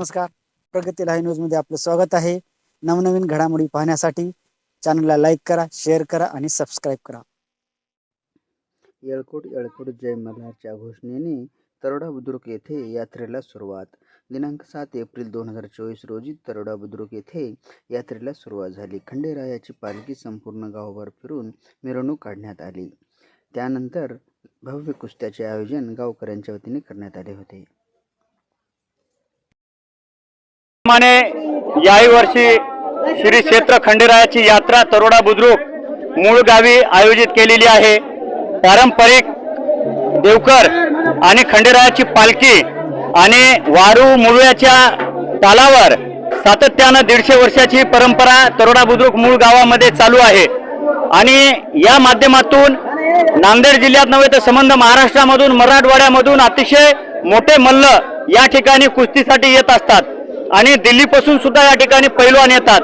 नमस्कार. प्रगती लाईव्ह न्यूजमध्ये आपलं स्वागत आहे. नवनवीन घडामोडी पाहण्यासाठी चॅनलला लाईक करा शेअर करा आणि सबस्क्राईब करा. येळकोट येळकोट जय मल्हारच्या घोषणेने तरोडा बुद्रुक येथे यात्रेला सुरुवात. दिनांक सात एप्रिल दोन हजार चोवीस रोजी तरोडा बुद्रुक येथे यात्रेला सुरुवात झाली. खंडेरायाची पालखी संपूर्ण गावभर फिरून मिरवणूक काढण्यात आली. त्यानंतर भव्य कुस्त्याचे आयोजन गावकऱ्यांच्या वतीने करण्यात आले होते. प्रमाणे याही वर्षी श्री क्षेत्र खंडेरायाची यात्रा तरोडा बुद्रुक मूळ गावी आयोजित केलेली आहे. पारंपरिक देवकर आणि खंडेरायाची पालखी आणि वारू मुळव्याच्या तालावर सातत्यानं दीडशे वर्षाची परंपरा तरोडा बुद्रुक मूळ गावामध्ये चालू आहे. आणि या माध्यमातून नांदेड जिल्ह्यात नव्हे तर संबंध महाराष्ट्रामधून मराठवाड्यामधून अतिशय मोठे मल्ल या ठिकाणी कुस्तीसाठी येत असतात. आणि दिल्लीपासून सुद्धा या ठिकाणी पैलवान येतात.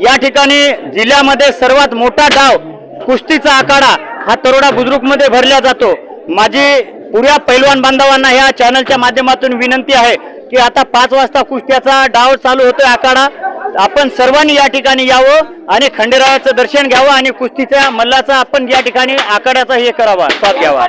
या ठिकाणी जिल्ह्यामध्ये सर्वात मोठा डाव कुस्तीचा आखाडा हा तरोडा बुद्रुकमध्ये भरला जातो. माझी पुऱ्या पैलवान बांधवांना ह्या चॅनलच्या माध्यमातून विनंती आहे की आता पाच वाजता कुस्त्याचा डाव चालू होतोय आखाडा. आपण सर्वांनी या ठिकाणी यावं आणि खंडेरायाचं दर्शन घ्यावं आणि कुस्तीच्या मल्लाचा आपण या ठिकाणी आखाड्याचा हे करावा स्वाद घ्यावा.